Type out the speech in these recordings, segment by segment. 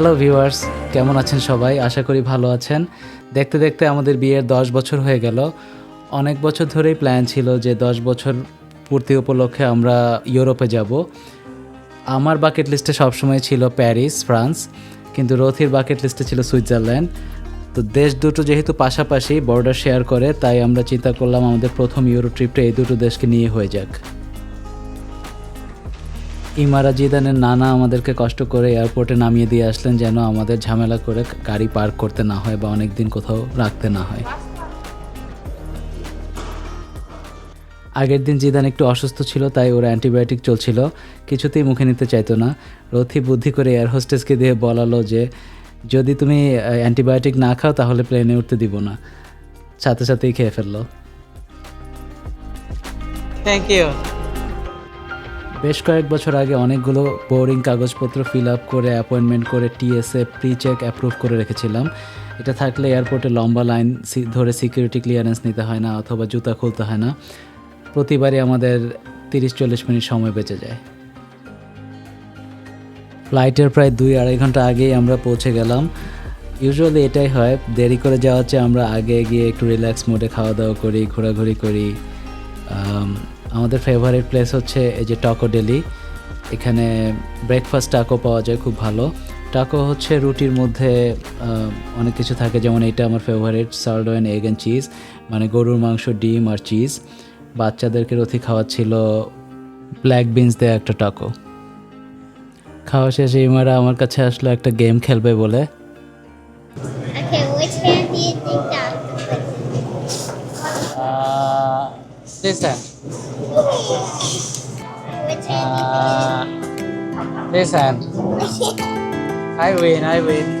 Hello viewers কেমন আছেন সবাই? আশা করি ভালো আছেন। দেখতে দেখতে আমাদের বিয়ের দশ বছর হয়ে গেল। অনেক বছর ধরেই প্ল্যান ছিল যে দশ বছর পূর্তি উপলক্ষে আমরা ইউরোপে যাব। আমার বাকেট লিস্টে সবসময় ছিল প্যারিস, ফ্রান্স, কিন্তু রথির বাকেট লিস্টে ছিল সুইজারল্যান্ড। তো দেশ দুটো যেহেতু পাশাপাশি বর্ডার শেয়ার করে, তাই আমরা চিন্তা করলাম আমাদের প্রথম ইউরো ট্রিপটা এই দুটো দেশকে নিয়ে হয়ে যাক। ইমারা জিদানের নানা আমাদেরকে কষ্ট করে এয়ারপোর্টে নামিয়ে দিয়ে আসলেন যেন আমাদের ঝামেলা করে গাড়ি পার্ক করতে না হয় বা অনেক দিন কোথাও রাখতে না হয়। আগের দিন জিদান একটু অসুস্থ ছিল, তাই ওর অ্যান্টিবায়োটিক চলছিল। কিছুতেই মুখে নিতে চাইতো না। রথি বুদ্ধি করে এয়ার হোস্টেসকে দিয়ে বলালো যে, যদি তুমি অ্যান্টিবায়োটিক না খাও, তাহলে প্লেনে উঠতে দিব না। সাথে সাথেই খেয়ে ফেলল। থ্যাংক ইউ বেশ কয়েক বছর আগে অনেকগুলো বোরিং কাগজপত্র ফিল আপ করে অ্যাপয়েন্টমেন্ট করে টিএসএ প্রি চেক অ্যাপ্রুভ করে রেখেছিলাম। এটা থাকলে এয়ারপোর্টে লম্বা লাইন ধরে সিকিউরিটি ক্লিয়ারেন্স নিতে হয় না অথবা জুতা খুলতে হয় না। প্রতিবারই আমাদের তিরিশ চল্লিশ মিনিট সময় বেঁচে যায়। ফ্লাইটের প্রায় দুই আড়াই ঘণ্টা আগেই আমরা পৌঁছে গেলাম। ইউজুয়ালি এটাই হয়, দেরি করে যাওয়ার চেয়ে আমরা আগে গিয়ে একটু রিল্যাক্স মোডে খাওয়া দাওয়া করি, ঘোরাঘুরি করি আমাদের ফেভারিট প্লেস হচ্ছে এই যে টাকো ডেলি এখানে ব্রেকফাস্ট টাকো পাওয়া যায় খুব ভালো। টাকো হচ্ছে রুটির মধ্যে অনেক কিছু থাকে যেমন এটা আমার ফেভারিট সার্ডো অ্যান্ড এগ অ্যান্ড চিজ মানে গরুর মাংস ডিম আর চিজ বাচ্চাদেরকে রথি খাওয়াচ্ছিল ব্ল্যাক বিনস দেওয়া একটা টাকো খাওয়া শেষে ইমারা আমার কাছে আসলো একটা গেম খেলবে বলে। Okay, which listen. I win, I win.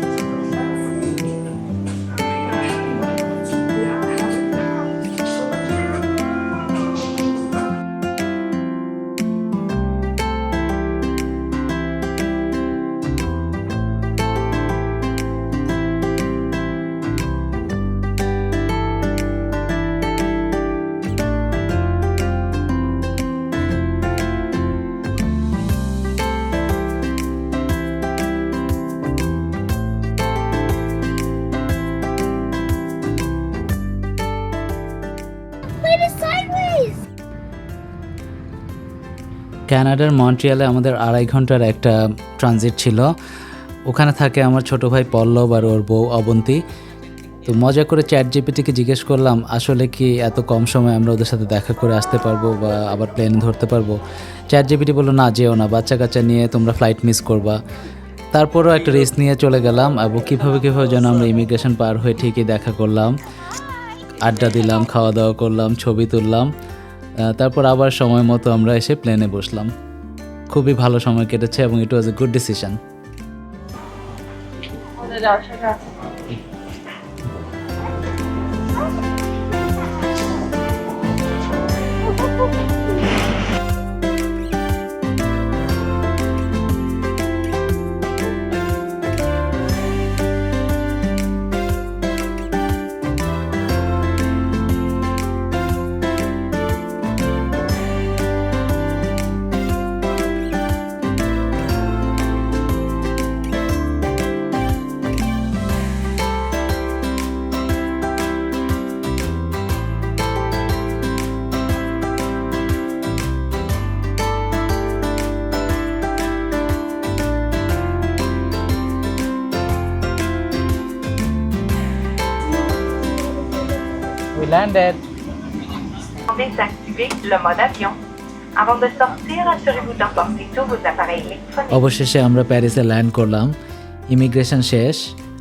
কানাডার মন্ট্রিয়ালে আমাদের আড়াই ঘণ্টার একটা ট্রানজিট ছিল। ওখানে থাকে আমার ছোট ভাই পল্লব আর ওর বউ অবন্তী। তো মজা করে চ্যাট জিপিটিকে জিজ্ঞেস করলাম, আসলে কি এত কম সময় আমরা ওদের সাথে দেখা করে আসতে পারব বা আবার প্লেন ধরতে পারব? চ্যাট জিপিটি বলল, না, যেও না বাচ্চা কাচ্চা নিয়ে তোমরা ফ্লাইট মিস করবা। তারপরও একটা রিস্ক নিয়ে চলে গেলাম এবং কীভাবে কীভাবে যেন আমরা ইমিগ্রেশন পার হয়ে ঠিকই দেখা করলাম। আড্ডা দিলাম খাওয়া দাওয়া করলাম, ছবি তুললাম। তারপর আবার সময় মতো আমরা এসে প্লেনে বসলাম। খুবই ভালো সময় কেটেছে এবং it was a good decision landed. Désactivez le mode avion. Avant de sortir, assurez-vous d'emporter tous vos appareils électroniques. অবশেষে আমরা প্যারিসে ল্যান্ড করলাম ইমিগ্রেশন শেষ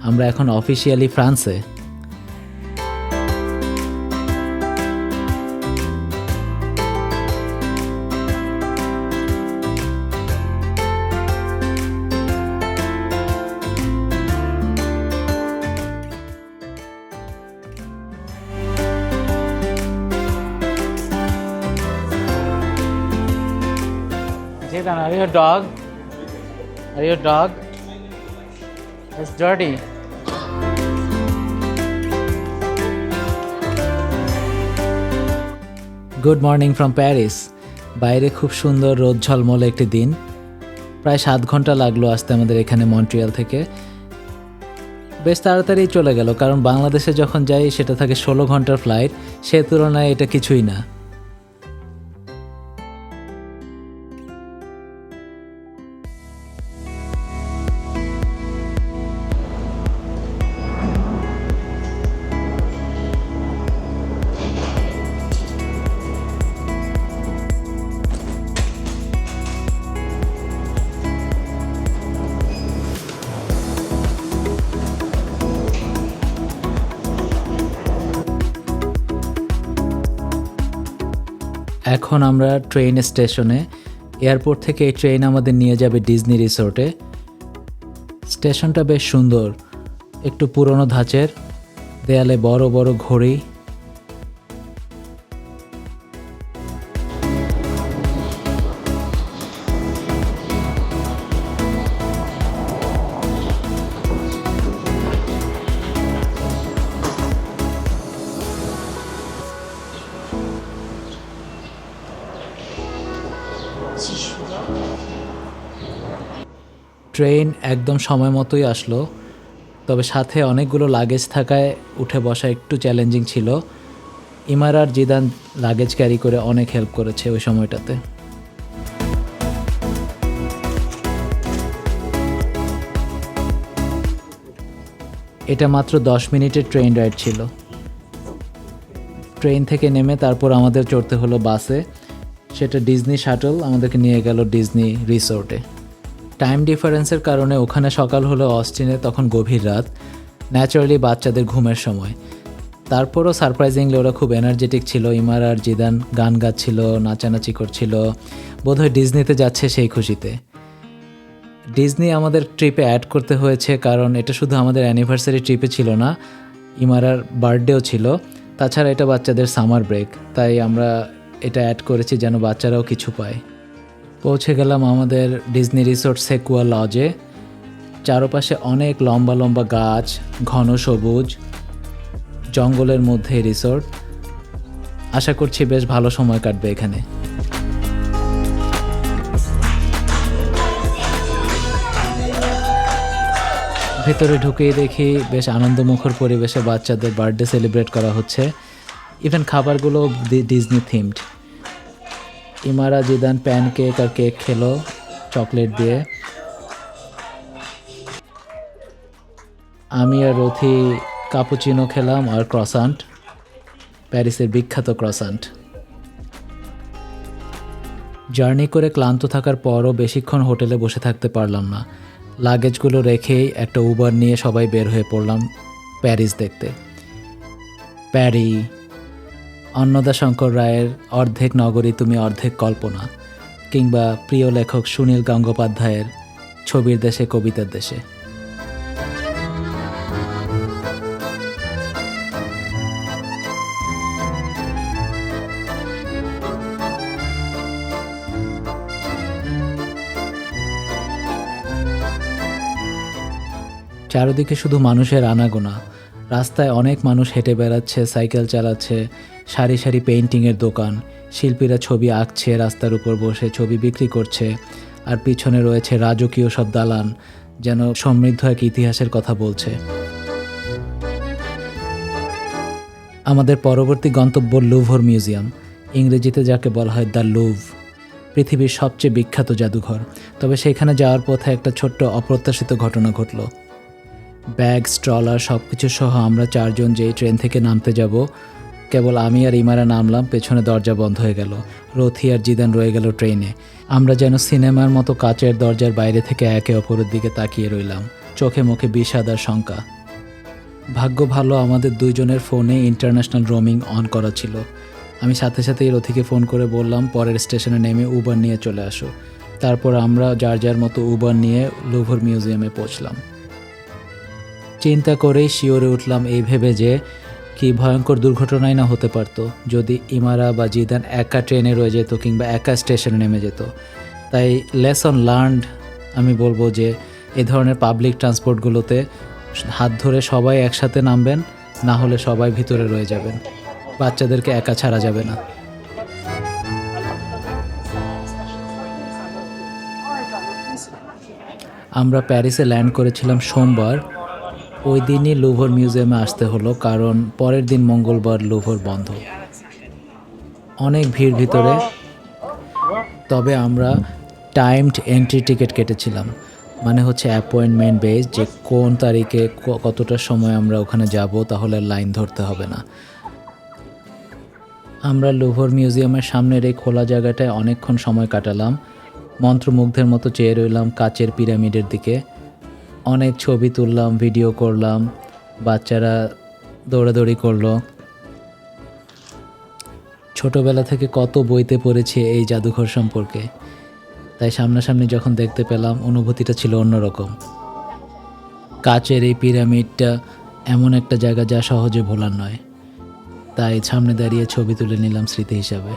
আমরা এখন অফিসিয়ালি ফ্রান্সে Jidan, are you a dog? Are you a dog? It's dirty. Good morning from Paris বাইরে খুব সুন্দর রোদ ঝলমলে একটি দিন প্রায় সাত ঘণ্টা লাগল আসতে আমাদের এখানে মন্ট্রিয়াল থেকে বেশ তাড়াতাড়ি চলে গেল কারণ বাংলাদেশে যখন যাই সেটা থাকে ষোলো ঘণ্টার ফ্লাইট সে তুলনায় এটা কিছুই না এখন আমরা ট্রেন স্টেশনে এয়ারপোর্ট থেকে এই ট্রেন আমাদের নিয়ে যাবে ডিজনি রিসোর্টে স্টেশনটা বেশ সুন্দর, একটু পুরনো ধাঁচের, দেয়ালে বড় বড় ঘড়ি। ট্রেন একদম সময় মতোই আসলো, তবে সাথে অনেকগুলো লাগেজ থাকায় উঠে বসা একটু চ্যালেঞ্জিং ছিল। ইমার আর জিদান লাগেজ ক্যারি করে অনেক হেল্প করেছে ওই সময়টাতে। এটা মাত্র দশ মিনিটের ট্রেন রাইড ছিল। ট্রেন থেকে নেমে তারপর আমাদের চড়তে হলো বাসে। সেটা ডিজনি শাটল আমাদেরকে নিয়ে গেল ডিজনি রিসোর্টে টাইম ডিফারেন্সের কারণে ওখানে সকাল হলো অস্টিনে, তখন গভীর রাত ন্যাচারালি বাচ্চাদের ঘুমের সময়। তারপরও সারপ্রাইজিংলি ওরা খুব এনার্জেটিক ছিল, ইমার আর জিদান গান গাচ্ছিল, নাচানাচি করছিল, বোধহয় ডিজনিতে যাচ্ছে সেই খুশিতে। ডিজনি আমাদের ট্রিপে অ্যাড করতে হয়েছে, কারণ এটা শুধু আমাদের অ্যানিভার্সারি ট্রিপে ছিল না ইমারার বার্থডেও ছিল, তাছাড়া এটা বাচ্চাদের সামার ব্রেক তাই আমরা এটা অ্যাড করেছি যেন বাচ্চারাও কিছু পায়। পৌঁছে গেলাম আমাদের ডিজনি রিসোর্ট সেকুয়া লজে চারপাশে অনেক লম্বা লম্বা গাছ, ঘন সবুজ, জঙ্গলের মধ্যে রিসোর্ট আশা করছি বেশ ভালো সময় কাটবে এখানে। ভেতরে ঢুকেই দেখি বেশ আনন্দমুখর পরিবেশে বাচ্চাদের বার্থডে সেলিব্রেট করা হচ্ছে। ইভেন খাবারগুলো ডিজনি থিমড ইমারা জিদান প্যান কেক আর কেক খেলো চকলেট দিয়ে। আমি আর রথি কাপুচিনো খেলাম আর ক্রসান্ট প্যারিসের বিখ্যাত ক্রসান্ট জার্নি করে ক্লান্ত থাকার পরও বেশিক্ষণ হোটেলে বসে থাকতে পারলাম না। লাগেজগুলো রেখেই একটা উবার নিয়ে সবাই বের হয়ে পড়লাম প্যারিস দেখতে। প্যারি অন্নদা শঙ্কর রায়ের অর্ধেক নগরী তুমি অর্ধেক কল্পনা, কিংবা প্রিয় লেখক সুনীল গঙ্গোপাধ্যায়ের ছবির দেশে, কবিতার দেশে। চারদিকে শুধু মানুষের আনাগোনা রাস্তায় অনেক মানুষ হেঁটে বেড়াচ্ছে, সাইকেল চালাচ্ছে, সারি সারি পেইন্টিংয়ের দোকান। শিল্পীরা ছবি আঁকছে, রাস্তার উপর বসে ছবি বিক্রি করছে। আর পিছনে রয়েছে রাজকীয় সব দালান, যেন সমৃদ্ধ এক ইতিহাসের কথা বলছে। আমাদের পরবর্তী গন্তব্য লুভর মিউজিয়াম, ইংরেজিতে যাকে বলা হয় দ্য লুভ, পৃথিবীর সবচেয়ে বিখ্যাত জাদুঘর। তবে সেখানে যাওয়ার পথে একটা ছোট্ট অপ্রত্যাশিত ঘটনা ঘটলো। ব্যাগ, স্ট্রলার সব কিছু সহ আমরা চারজন যেই ট্রেন থেকে নামতে যাব, কেবল আমি আর ইমারা নামলাম, পেছনে দরজা বন্ধ হয়ে গেল। রথি আর জিদান রয়ে গেল ট্রেনে। আমরা যেন সিনেমার মতো কাচের দরজার বাইরে থেকে একে অপরের দিকে তাকিয়ে রইলাম। চোখে মুখে বিষাদ আর শঙ্কা। ভাগ্য ভালো, আমাদের দুইজনের ফোনে ইন্টারন্যাশনাল রোমিং অন করা ছিল। আমি সাথে সাথেই রথিকে ফোন করে বললাম, পরের স্টেশনে নেমে উবার নিয়ে চলে আসো। তারপর আমরা যার যার মতো উবার নিয়ে লুভর মিউজিয়ামে পৌঁছলাম। চিন্তা করেই শিওরে উঠলাম এই ভেবে যে কি ভয়ঙ্কর দুর্ঘটনাই না হতে পারতো। যদি ইমারা বা জিদান একা ট্রেনে রয়ে যেত কিংবা একা স্টেশনে নেমে যেত। তাই লেসন লার্নড আমি বলব যে এ ধরনের পাবলিক ট্রান্সপোর্টগুলোতে হাত ধরে সবাই একসাথে নামবেন, না হলে সবাই ভিতরে রয়ে যাবেন। বাচ্চাদেরকে একা ছাড়া যাবে না। আমরা প্যারিসে ল্যান্ড করেছিলাম সোমবার। ওই দিনই লুভর মিউজিয়ামে আসতে হলো, কারণ পরের দিন মঙ্গলবার লুভর বন্ধ। অনেক ভিড় ভিতরে, তবে আমরা টাইমড এন্ট্রি টিকিট কেটেছিলাম। মানে হচ্ছে অ্যাপয়েন্টমেন্ট বেস, যে কোন তারিখে কতটা সময় আমরা ওখানে যাব, তাহলে লাইন ধরতে হবে না। আমরা লুভর মিউজিয়ামের সামনের এই খোলা জায়গাটায় অনেকক্ষণ সময় কাটালাম। মন্ত্রমুগ্ধের মতো চেয়ে রইলাম কাচের পিরামিডের দিকে। অনেক ছবি তুললাম ভিডিও করলাম, বাচ্চারা দৌড়াদৌড়ি করল। ছোটবেলা থেকে কত বইতে পড়েছি এই জাদুঘর সম্পর্কে। তাই সামনাসামনি যখন দেখতে পেলাম, অনুভূতিটা ছিল অন্যরকম। কাচের এই পিরামিডটা এমন একটা জায়গা যা সহজে ভোলার নয়। তাই সামনে দাঁড়িয়ে ছবি তুলে নিলাম স্মৃতি হিসাবে।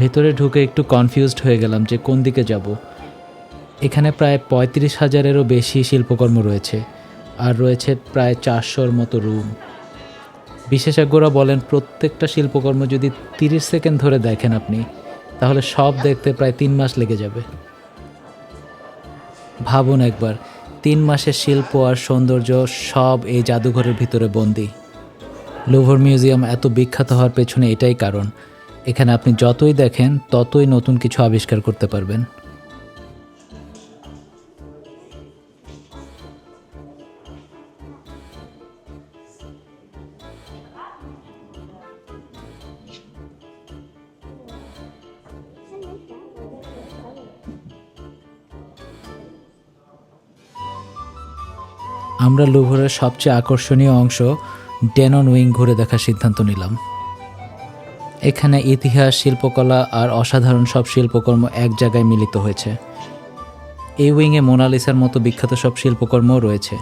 ভেতরে ঢুকে একটু কনফিউজড হয়ে গেলাম যে কোন দিকে যাব। এখানে প্রায় পঁয়ত্রিশ হাজারেরও বেশি শিল্পকর্ম রয়েছে, আর রয়েছে প্রায় চারশোর মতো রুম বিশেষজ্ঞরা বলেন, প্রত্যেকটা শিল্পকর্ম যদি তিরিশ সেকেন্ড ধরে দেখেন আপনি, তাহলে সব দেখতে প্রায় তিন মাস লেগে যাবে। ভাবুন একবার, তিন মাসের শিল্প আর সৌন্দর্য সব এই জাদুঘরের ভিতরে বন্দি। লুভর মিউজিয়াম এত বিখ্যাত হওয়ার পেছনে এটাই কারণ। এখানে আপনি যতই দেখেন, ততই নতুন কিছু আবিষ্কার করতে পারবেন। আমরা লুভরের সবচেয়ে আকর্ষণীয় অংশ ডেনন উইং ঘুরে দেখার সিদ্ধান্ত নিলাম। এখানে ইতিহাস, শিল্পকলা আর অসাধারণ সব শিল্পকর্ম এক জায়গায় মিলিত হয়েছে। এই উইংয়ে মোনালিসার মতো বিখ্যাত সব শিল্পকর্মও রয়েছে।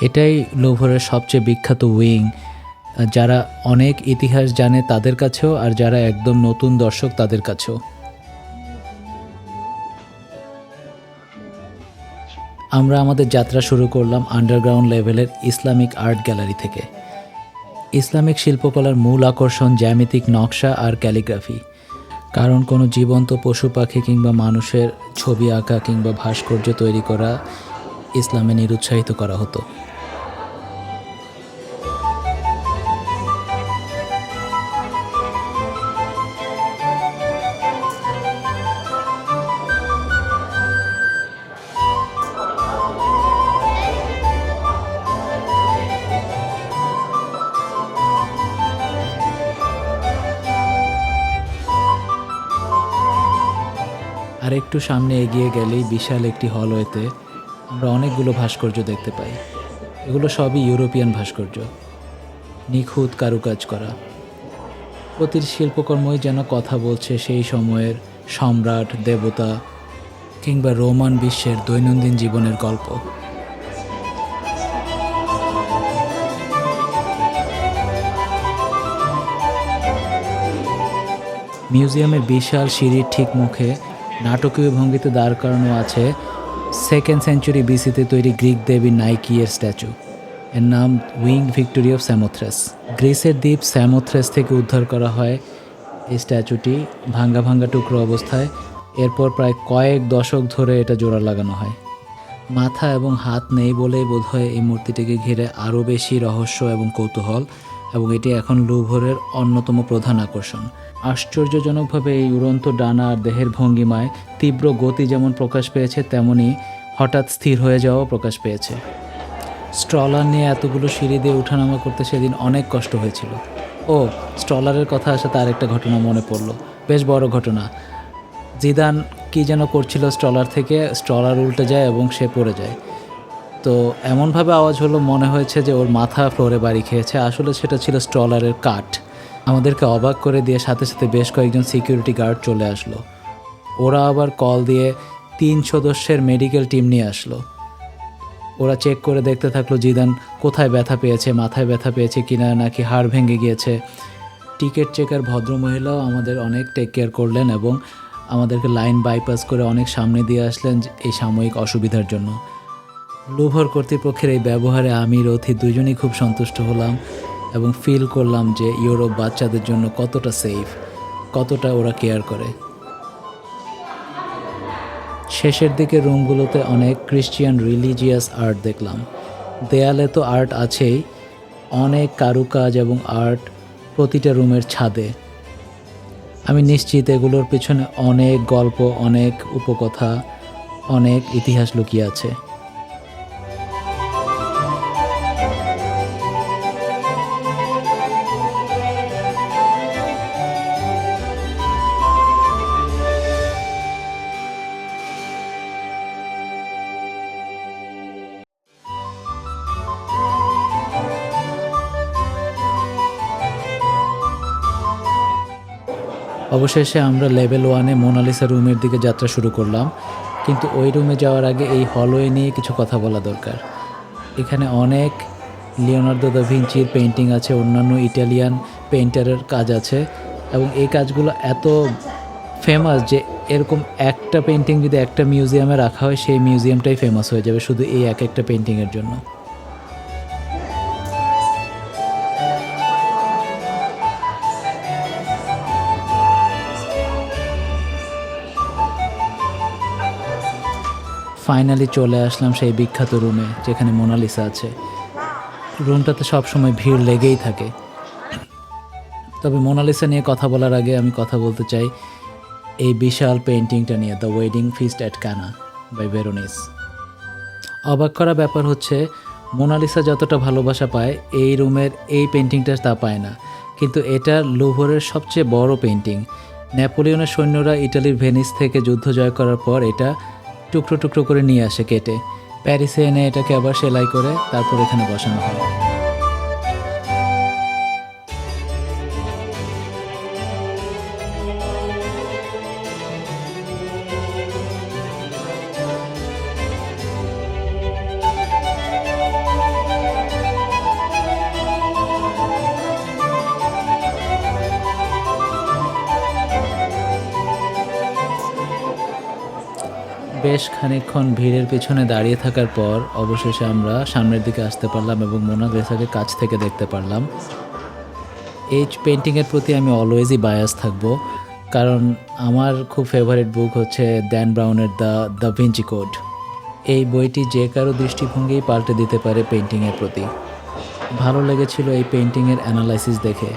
এটাই লোভরের সবচেয়ে বিখ্যাত উইং। যারা অনেক ইতিহাস জানে তাদের কাছেও আর যারা একদম নতুন দর্শক তাদের কাছেও। আমরা আমাদের যাত্রা শুরু করলাম আন্ডারগ্রাউন্ড লেভেলের ইসলামিক আর্ট গ্যালারি থেকে। ইসলামিক শিল্পকলার মূল আকর্ষণ জ্যামিতিক নকশা আর ক্যালিগ্রাফি। কারণ কোনো জীবন্ত পশু পাখি কিংবা মানুষের ছবি আঁকা কিংবা ভাস্কর্য তৈরি করা ইসলামে নিরুৎসাহিত করা হতো। আর একটু সামনে এগিয়ে গেলেই বিশাল একটি হলওয়েতে আমরা অনেকগুলো ভাস্কর্য দেখতে পাই। এগুলো সবই ইউরোপিয়ান ভাস্কর্য। নিখুঁত কারুকাজ করা। প্রতিটি শিল্পকর্মই যেন কথা বলছে সেই সময়ের সম্রাট, দেবতা কিংবা রোমান বিশ্বের দৈনন্দিন জীবনের গল্প। মিউজিয়ামের বিশাল সিঁড়ির ঠিক মুখে নাটকীয় ভঙ্গিতে দাঁড় করানো আছে সেকেন্ড সেঞ্চুরি বিসিতে তৈরি গ্রিক দেবী নাইকিয়ের স্ট্যাচু এর নাম উইং ভিক্টোরি অফ স্যামোথ্রেস গ্রিসের দ্বীপ স্যামোথ্রেস থেকে উদ্ধার করা হয় এই স্ট্যাচুটি ভাঙ্গা ভাঙ্গা টুকরো অবস্থায়। এরপর প্রায় কয়েক দশক ধরে এটা জোড়া লাগানো হয়। মাথা এবং হাত নেই বলেই বোধহয় এই মূর্তিটিকে ঘিরে আরও বেশি রহস্য এবং কৌতূহল এবং এটি এখন লুভরের অন্যতম প্রধান আকর্ষণ। আশ্চর্যজনকভাবে এই উড়ন্ত ডানা আর দেহের ভঙ্গিমায় তীব্র গতি যেমন প্রকাশ পেয়েছে, তেমনি হঠাৎ স্থির হয়ে যাওয়াও প্রকাশ পেয়েছে। স্ট্রলার নিয়ে এতগুলো সিঁড়ি দিয়ে উঠানামা করতে সেদিন অনেক কষ্ট হয়েছিল। ও, স্ট্রলারের কথা আসাতে আরেকটা ঘটনা মনে পড়ল। বেশ বড় ঘটনা। জিদান কি যেন করছিল স্ট্রলার থেকে, স্ট্রলার উল্টে যায় এবং সে পড়ে যায়। তো এমনভাবে আওয়াজ হলো, মনে হয়েছে যে ওর মাথা ফ্লোরে বাড়ি খেয়েছে। আসলে সেটা ছিল স্ট্রলারের কাঠ। আমাদেরকে অবাক করে দিয়ে সাথে সাথে বেশ কয়েকজন সিকিউরিটি গার্ড চলে আসলো। ওরা আবার কল দিয়ে তিন সদস্যের মেডিকেল টিম নিয়ে আসলো। ওরা চেক করে দেখতে থাকল, জিদান, কোথায় ব্যথা পেয়েছে? মাথায় ব্যথা পেয়েছে কিনা? নাকি হাড় ভেঙে গিয়েছে? টিকিট চেকার ভদ্রমহিলাও আমাদের অনেক টেক কেয়ার করলেন এবং আমাদেরকে লাইন বাইপাস করে অনেক সামনে দিয়ে আসলেন এই সাময়িক অসুবিধার জন্য। লুভর কর্তৃপক্ষের এই ব্যবহারে আমি, রথি দুজনেই খুব সন্তুষ্ট হলাম এবং ফিল করলাম যে ইউরোপ বাচ্চাদের জন্য কতটা সেফ কতটা ওরা কেয়ার করে। শেষের দিকে রুমগুলোতে অনেক ক্রিশ্চিয়ান রিলিজিয়াস আর্ট দেখলাম। দেয়ালে তো আর্ট আছেই, অনেক কারুকাজ এবং আর্ট প্রতিটা রুমের ছাদে। আমি নিশ্চিত এগুলোর পিছনে অনেক গল্প, অনেক উপকথা, অনেক ইতিহাস লুকিয়ে আছে। অবশেষে আমরা লেভেল ওয়ানে মোনালিসা রুমের দিকে যাত্রা শুরু করলাম। কিন্তু ওই রুমে যাওয়ার আগে এই হলওয়ে নিয়ে কিছু কথা বলা দরকার। এখানে অনেক লিওনার্দো দা ভিঞ্চির পেন্টিং আছে, অন্যান্য ইটালিয়ান পেইন্টারের কাজ আছে এবং এই কাজগুলো এত ফেমাস যে এরকম একটা পেন্টিং যদি একটা মিউজিয়ামে রাখা হয়, সেই মিউজিয়ামটাই ফেমাস হয়ে যাবে শুধু এই এক একটা পেন্টিংয়ের জন্য। ফাইনালি চলে আসলাম সেই বিখ্যাত রুমে যেখানে মোনালিসা আছে। রুমটাতে সবসময় ভিড় লেগেই থাকে। তবে মোনালিসা নিয়ে কথা বলার আগে আমি কথা বলতে চাই এই বিশাল পেন্টিংটা নিয়ে the wedding feast at Cana by Veronese অবাক করা ব্যাপার হচ্ছে মোনালিসা যতটা ভালোবাসা পায়, এই রুমের এই পেন্টিংটা তা পায় না। কিন্তু এটা লোভরের সবচেয়ে বড় পেন্টিং নেপোলিয়নের সৈন্যরা ইটালির ভেনিস থেকে যুদ্ধ জয় করার পর এটা টুকরো টুকরো করে নিয়ে আসে কেটে। প্যারিসে এনে এটাকে আবার সেলাই করে তারপর এখানে বসানো হয়। বেশ খানিকক্ষণ ভিড়ের পিছনে দাঁড়িয়ে থাকার পর অবশেষে আমরা সামনের দিকে আসতে পারলাম এবং মোনালিসাকে কাছ থেকে দেখতে পারলাম। এই পেন্টিংয়ের প্রতি আমি অলওয়েজই বায়াস থাকব, কারণ আমার খুব ফেভারিট বুক হচ্ছে দ্যান ব্রাউনের দ্য দ্য ভিঞ্চি কোড এই বইটি যে কারও দৃষ্টিভঙ্গিই পাল্টে দিতে পারে পেন্টিংয়ের প্রতি। ভালো লেগেছিল এই পেন্টিংয়ের অ্যানালাইসিস দেখে।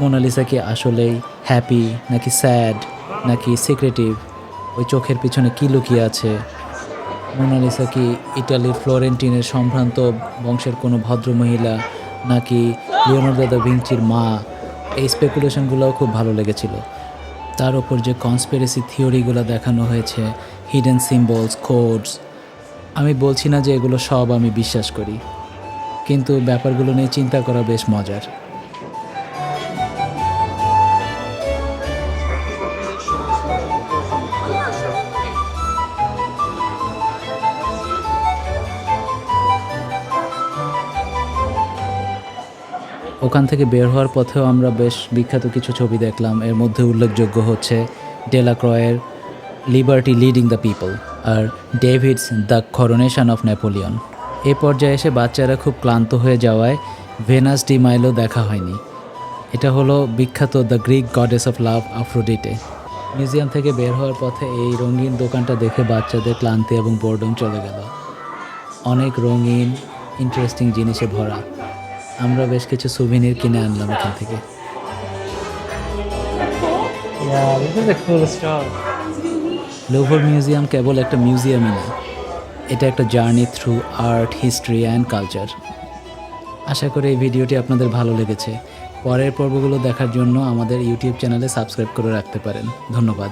মোনালিসা কি আসলেই হ্যাপি নাকি স্যাড নাকি সিক্রেটিভ ওই চোখের পিছনে কী লুকিয়ে আছে? মোনালিসা কি ইটালির ফ্লোরেন্টিনের সম্ভ্রান্ত বংশের কোনো ভদ্রমহিলা নাকি লিওনার্দো দা ভিঞ্চির মা? এই স্পেকুলেশনগুলোও খুব ভালো লেগেছিল। তার ওপর যে কনস্পিরেসি থিওরিগুলো দেখানো হয়েছে হিডেন সিম্বলস কোডস আমি বলছি না যে এগুলো সব আমি বিশ্বাস করি। কিন্তু ব্যাপারগুলো নিয়ে চিন্তা করা বেশ মজার। ওখান থেকে বের হওয়ার পথেও আমরা বেশ বিখ্যাত কিছু ছবি দেখলাম। এর মধ্যে উল্লেখযোগ্য হচ্ছে ডেলা ক্রয়ের Liberty leading the people R David's the coronation of Napoleon. এ পর্যায়ে এসে বাচ্চারা খুব ক্লান্ত হয়ে যাওয়ায় ভেনাস ডি মাইলো দেখা হয়নি। এটা হলো বিখ্যাত the Greek goddess of love Aphrodite. Museum থেকে বের হওয়ার পথে এই রঙিন দোকানটা দেখে বাচ্চাদের ক্লান্তি এবং বোর্ডম চলে গেল। অনেক রঙিন ইন্টারেস্টিং জিনিসে ভরা। আমরা বেশ কিছু সুভিনির কিনে আনলাম এখান থেকে. লুভর মিউজিয়াম কেবল একটা মিউজিয়ামই না এটা একটা journey through art history and culture আশা করি এই ভিডিওটি আপনাদের ভালো লেগেছে। পরের পর্বগুলো দেখার জন্য আমাদের ইউটিউব চ্যানেলে সাবস্ক্রাইব করে রাখতে পারেন। ধন্যবাদ।